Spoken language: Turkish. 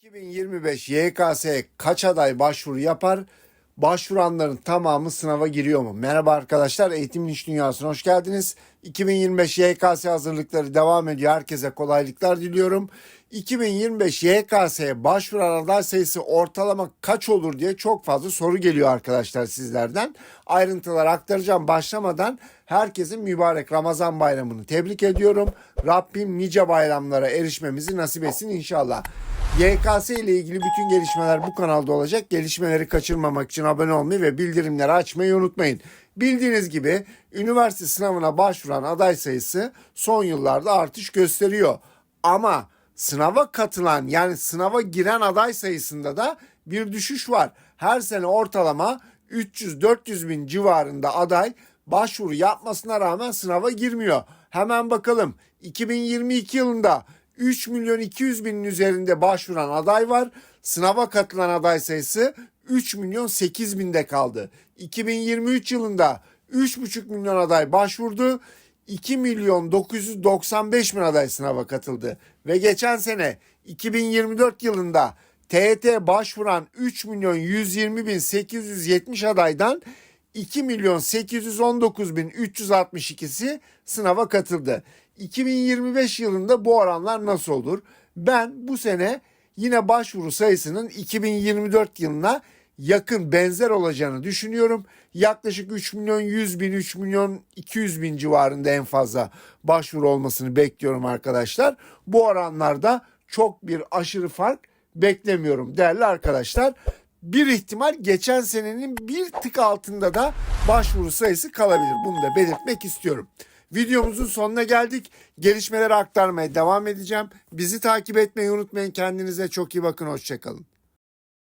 2025 YKS'ye kaç aday başvuru yapar? Başvuranların tamamı sınava giriyor mu? Merhaba arkadaşlar, Eğitimin İş Dünyası'na hoş geldiniz. 2025 YKS hazırlıkları devam ediyor. Herkese kolaylıklar diliyorum. 2025 YKS'ye başvuran aday sayısı ortalama kaç olur diye çok fazla soru geliyor arkadaşlar sizlerden. Ayrıntılar aktaracağım başlamadan herkesin mübarek Ramazan bayramını tebrik ediyorum. Rabbim nice bayramlara erişmemizi nasip etsin inşallah. YKS ile ilgili bütün gelişmeler bu kanalda olacak. Gelişmeleri kaçırmamak için abone olmayı ve bildirimleri açmayı unutmayın. Bildiğiniz gibi üniversite sınavına başvuran aday sayısı son yıllarda artış gösteriyor. Ama sınava katılan yani sınava giren aday sayısında da bir düşüş var. Her sene ortalama 300-400 bin civarında aday başvuru yapmasına rağmen sınava girmiyor. Hemen bakalım 2022 yılında 3 milyon 200 binin üzerinde başvuran aday var. Sınava katılan aday sayısı 3 milyon 8 binde kaldı. 2023 yılında 3,5 milyon aday başvurdu. 2 milyon 995 bin aday sınava katıldı. Ve geçen sene 2024 yılında TET başvuran 3 milyon 120 bin 870 adaydan 2 milyon 819 bin 362'si sınava katıldı. 2025 yılında bu oranlar nasıl olur? Ben bu sene yine başvuru sayısının 2024 yılına yakın benzer olacağını düşünüyorum. Yaklaşık 3 milyon 100 bin 3 milyon 200 bin civarında en fazla başvuru olmasını bekliyorum arkadaşlar. Bu oranlarda çok bir aşırı fark beklemiyorum değerli arkadaşlar. Bir ihtimal geçen senenin bir tık altında da başvuru sayısı kalabilir. Bunu da belirtmek istiyorum. Videomuzun sonuna geldik. Gelişmeleri aktarmaya devam edeceğim. Bizi takip etmeyi unutmayın. Kendinize çok iyi bakın. Hoşçakalın.